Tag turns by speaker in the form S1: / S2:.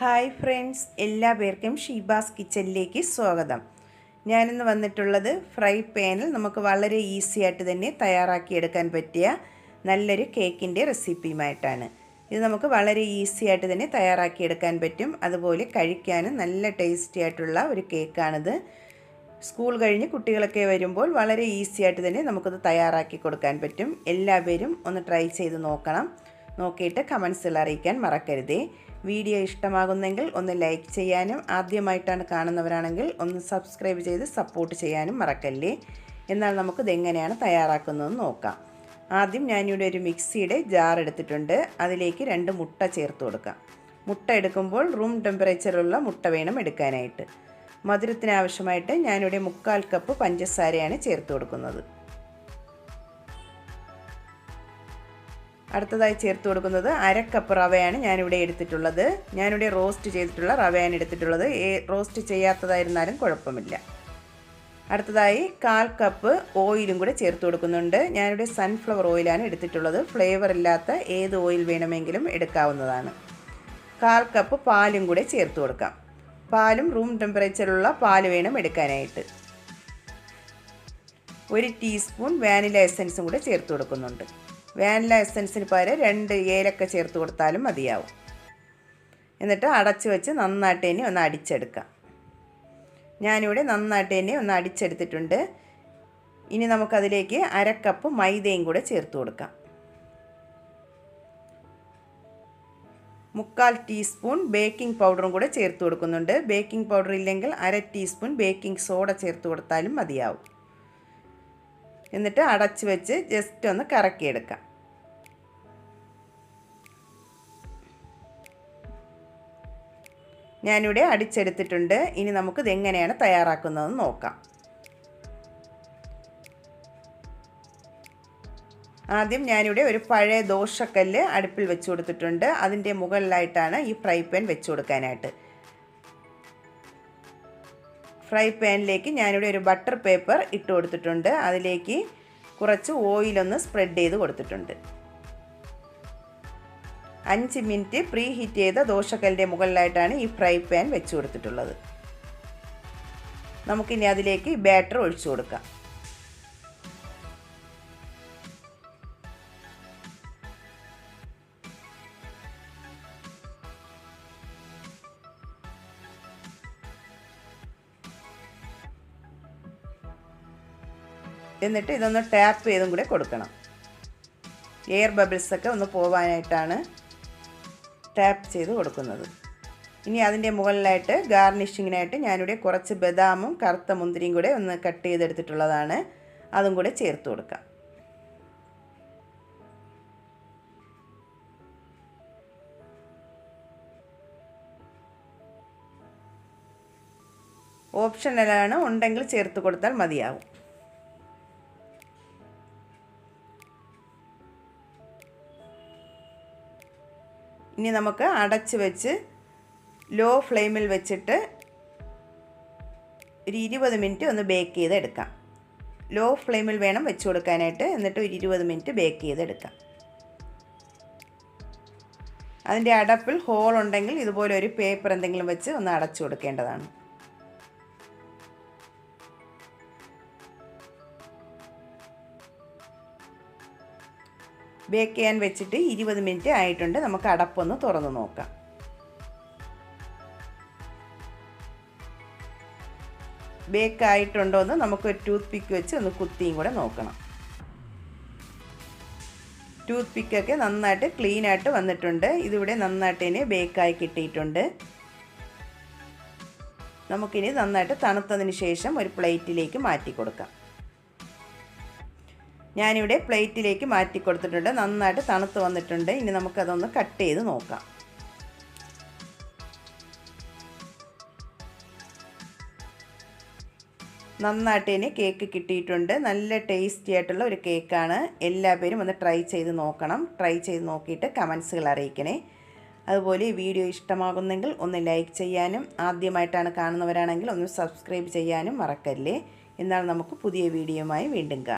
S1: Hi friends എല്ലാ പേർക്കും ഷീബാസ് കിച്ചണിലേക്ക് സ്വാഗതം. ഞാനിന്ന് വന്നിട്ടുള്ളത് ഫ്രൈ പാനിൽ നമുക്ക് വളരെ ഈസി ആയിട്ട് തന്നെ തയ്യാറാക്കിയെടുക്കാൻ പറ്റിയ നല്ലൊരു കേക്കിന്റെ റെസിപ്പിയുമായിട്ടാണ്. ഇത് നമുക്ക് വളരെ ഈസി ആയിട്ട് തന്നെ തയ്യാറാക്കിയെടുക്കാൻ പറ്റും. അതുപോലെ കഴിക്കാനും നല്ല ടേസ്റ്റി ആയിട്ടുള്ള ഒരു കേക്കാണിത്. സ്കൂൾ കഴിഞ്ഞ് കുട്ടികളൊക്കെ വരുമ്പോൾ വളരെ ഈസി ആയിട്ട് തന്നെ നമുക്കത് തയ്യാറാക്കി കൊടുക്കാൻ പറ്റും. എല്ലാവരും ഒന്ന് ട്രൈ ചെയ്ത് നോക്കണം. നോക്കിയിട്ട് കമൻസിൽ അറിയിക്കാൻ മറക്കരുതേ. വീഡിയോ ഇഷ്ടമാകുന്നെങ്കിൽ ഒന്ന് ലൈക്ക് ചെയ്യാനും ആദ്യമായിട്ടാണ് കാണുന്നവരാണെങ്കിൽ ഒന്ന് സബ്സ്ക്രൈബ് ചെയ്ത് സപ്പോർട്ട് ചെയ്യാനും മറക്കല്ലേ. എന്നാൽ നമുക്കിത് എങ്ങനെയാണ് തയ്യാറാക്കുന്നതെന്ന് നോക്കാം. ആദ്യം ഞാനിവിടെ ഒരു മിക്സിയുടെ ജാർ എടുത്തിട്ടുണ്ട്. അതിലേക്ക് രണ്ട് മുട്ട ചേർത്ത് കൊടുക്കാം. മുട്ട എടുക്കുമ്പോൾ റൂം ടെമ്പറേച്ചറുള്ള മുട്ട വേണം എടുക്കാനായിട്ട്. മധുരത്തിന് ആവശ്യമായിട്ട് ഞാനിവിടെ മുക്കാൽ കപ്പ് പഞ്ചസാരയാണ് ചേർത്ത് കൊടുക്കുന്നത്. അടുത്തതായി ചേർത്ത് കൊടുക്കുന്നത് അരക്കപ്പ് കപ്പ് റവയാണ് ഞാനിവിടെ എടുത്തിട്ടുള്ളത്. ഞാനിവിടെ റോസ്റ്റ് ചെയ്തിട്ടുള്ള റവയാണ് എടുത്തിട്ടുള്ളത്. റോസ്റ്റ് ചെയ്യാത്തതായിരുന്നാലും കുഴപ്പമില്ല. അടുത്തതായി കാൽ കപ്പ് ഓയിലും കൂടെ ചേർത്ത് കൊടുക്കുന്നുണ്ട്. ഞാനിവിടെ സൺഫ്ലവർ ഓയിലാണ് എടുത്തിട്ടുള്ളത്. ഫ്ലേവർ ഇല്ലാത്ത ഏത് ഓയിൽ വേണമെങ്കിലും എടുക്കാവുന്നതാണ്. കാൽ കപ്പ് പാലും കൂടെ ചേർത്ത് കൊടുക്കാം. പാലും റൂം ടെമ്പറേച്ചറിലുള്ള പാൽ വേണം എടുക്കാനായിട്ട്. ഒരു ടീസ്പൂൺ വാനില എസൻസും കൂടെ ചേർത്ത് കൊടുക്കുന്നുണ്ട്. വാനില എസൻസിന് പകരം രണ്ട് ഏലക്ക ചേർത്ത് കൊടുത്താലും മതിയാവും. എന്നിട്ട് അടച്ചു വെച്ച് നന്നായിട്ട് തന്നെ ഒന്ന് അടിച്ചെടുക്കാം. ഞാനിവിടെ നന്നായിട്ട് തന്നെ ഒന്ന് അടിച്ചെടുത്തിട്ടുണ്ട്. ഇനി നമുക്കതിലേക്ക് അരക്കപ്പ് മൈദയും കൂടെ ചേർത്ത് കൊടുക്കാം. മുക്കാൽ ടീസ്പൂൺ ബേക്കിംഗ് പൗഡറും കൂടെ ചേർത്ത് കൊടുക്കുന്നുണ്ട്. ബേക്കിംഗ് പൗഡർ ഇല്ലെങ്കിൽ അര ടീസ്പൂൺ ബേക്കിംഗ് സോഡ ചേർത്ത് കൊടുത്താലും മതിയാവും. എന്നിട്ട് അടച്ച് വെച്ച് ജസ്റ്റ് ഒന്ന് കറക്കിയെടുക്കാം. ഞാനിവിടെ അടിച്ചെടുത്തിട്ടുണ്ട്. ഇനി നമുക്കിത് എങ്ങനെയാണ് തയ്യാറാക്കുന്നതെന്ന് നോക്കാം. ആദ്യം ഞാനിവിടെ ഒരു പഴയ ദോശക്കല്ല് അടുപ്പിൽ വെച്ച് കൊടുത്തിട്ടുണ്ട്. അതിന്റെ മുകളിലായിട്ടാണ് ഈ ഫ്രൈ പാൻ വെച്ച് കൊടുക്കാനായിട്ട്. ഫ്രൈ പാനിലേക്ക് ഞാനിവിടെ ഒരു ബട്ടർ പേപ്പർ ഇട്ട് കൊടുത്തിട്ടുണ്ട്. അതിലേക്ക് കുറച്ച് ഓയിലൊന്ന് സ്പ്രെഡ് ചെയ്ത് കൊടുത്തിട്ടുണ്ട്. അഞ്ച് മിനിറ്റ് പ്രീ ഹീറ്റ് ചെയ്ത ദോശക്കല്ലിന്റെ മുകളിലായിട്ടാണ് ഈ ഫ്രൈ പാൻ വെച്ച് കൊടുത്തിട്ടുള്ളത്. നമുക്കിനി അതിലേക്ക് ബാറ്റർ ഒഴിച്ചു കൊടുക്കാം. എന്നിട്ട് ഇതൊന്ന് ടാപ്പ് ചെയ്തും കൂടെ കൊടുക്കണം. എയർ ബബിൾസൊക്കെ ഒന്ന് പോവാനായിട്ടാണ് ടാപ്പ് ചെയ്ത് കൊടുക്കുന്നത്. ഇനി അതിന്റെ മുകളിലായിട്ട് ഗാർണിഷിങ്ങിനായിട്ട് ഞാനിവിടെ കുറച്ച് ബദാമും കറുത്ത മുന്തിരിയും കൂടെ ഒന്ന് കട്ട് ചെയ്തെടുത്തിട്ടുള്ളതാണ്. അതും കൂടെ ചേർത്ത് കൊടുക്കാം. ഓപ്ഷനലാണ് ഉണ്ടെങ്കിൽ ചേർത്ത് കൊടുത്താൽ മതിയാവും. ഇനി നമുക്ക് അടച്ച് വെച്ച് ലോ ഫ്ലെയിമിൽ വെച്ചിട്ട് ഒരു ഇരുപത് മിനിറ്റ് ഒന്ന് ബേക്ക് ചെയ്തെടുക്കാം. ലോ ഫ്ലെയിമിൽ വേണം വെച്ച് കൊടുക്കാനായിട്ട് എന്നിട്ട് ഒരു ഇരുപത് മിനിറ്റ് ബേക്ക് ചെയ്തെടുക്കാം. അതിന്റെ അടപ്പിൽ ഹോൾ ഉണ്ടെങ്കിൽ ഇതുപോലെ ഒരു പേപ്പർ എന്തെങ്കിലും വെച്ച് ഒന്ന് അടച്ചു കൊടുക്കേണ്ടതാണ്. ബേക്ക് ചെയ്യാൻ വെച്ചിട്ട് ഇരുപത് മിനിറ്റ് ആയിട്ടുണ്ട്. നമുക്ക് അടപ്പൊന്ന് തുറന്ന് നോക്കാം. ബേക്ക് ആയിട്ടുണ്ടോ എന്ന് നമുക്ക് ഒരു ടൂത്ത് പിക്ക് വെച്ച് ഒന്ന് കുത്തിയും കൂടെ നോക്കണം. ടൂത്ത് പിക്കൊക്കെ നന്നായിട്ട് ക്ലീൻ ആയിട്ട് വന്നിട്ടുണ്ട്. ഇതിവിടെ നന്നായിട്ട് ഇനി ബേക്കായി കിട്ടിയിട്ടുണ്ട്. നമുക്കിനി നന്നായിട്ട് തണുത്തതിന് ശേഷം ഒരു പ്ലേറ്റിലേക്ക് മാറ്റി കൊടുക്കാം. ഞാനിവിടെ പ്ലേറ്റിലേക്ക് മാറ്റി കൊടുത്തിട്ടുണ്ട്. നന്നായിട്ട് തണുത്ത് വന്നിട്ടുണ്ട്. ഇനി നമുക്കതൊന്ന് കട്ട് ചെയ്ത് നോക്കാം. നന്നായിട്ട് ഇനി കേക്ക് കിട്ടിയിട്ടുണ്ട്. നല്ല ടേസ്റ്റി ആയിട്ടുള്ള ഒരു കേക്കാണ്. എല്ലാവരും ഒന്ന് ട്രൈ ചെയ്ത് നോക്കണം. ട്രൈ ചെയ്ത് നോക്കിയിട്ട് കമൻസുകൾ അറിയിക്കണേ. അതുപോലെ ഈ വീഡിയോ ഇഷ്ടമാകുന്നെങ്കിൽ ഒന്ന് ലൈക്ക് ചെയ്യാനും ആദ്യമായിട്ടാണ് കാണുന്നവരാണെങ്കിൽ ഒന്ന് സബ്സ്ക്രൈബ് ചെയ്യാനും മറക്കല്ലേ. എന്നാൽ നമുക്ക് പുതിയ വീഡിയോയുമായി വീണ്ടും കാണാം.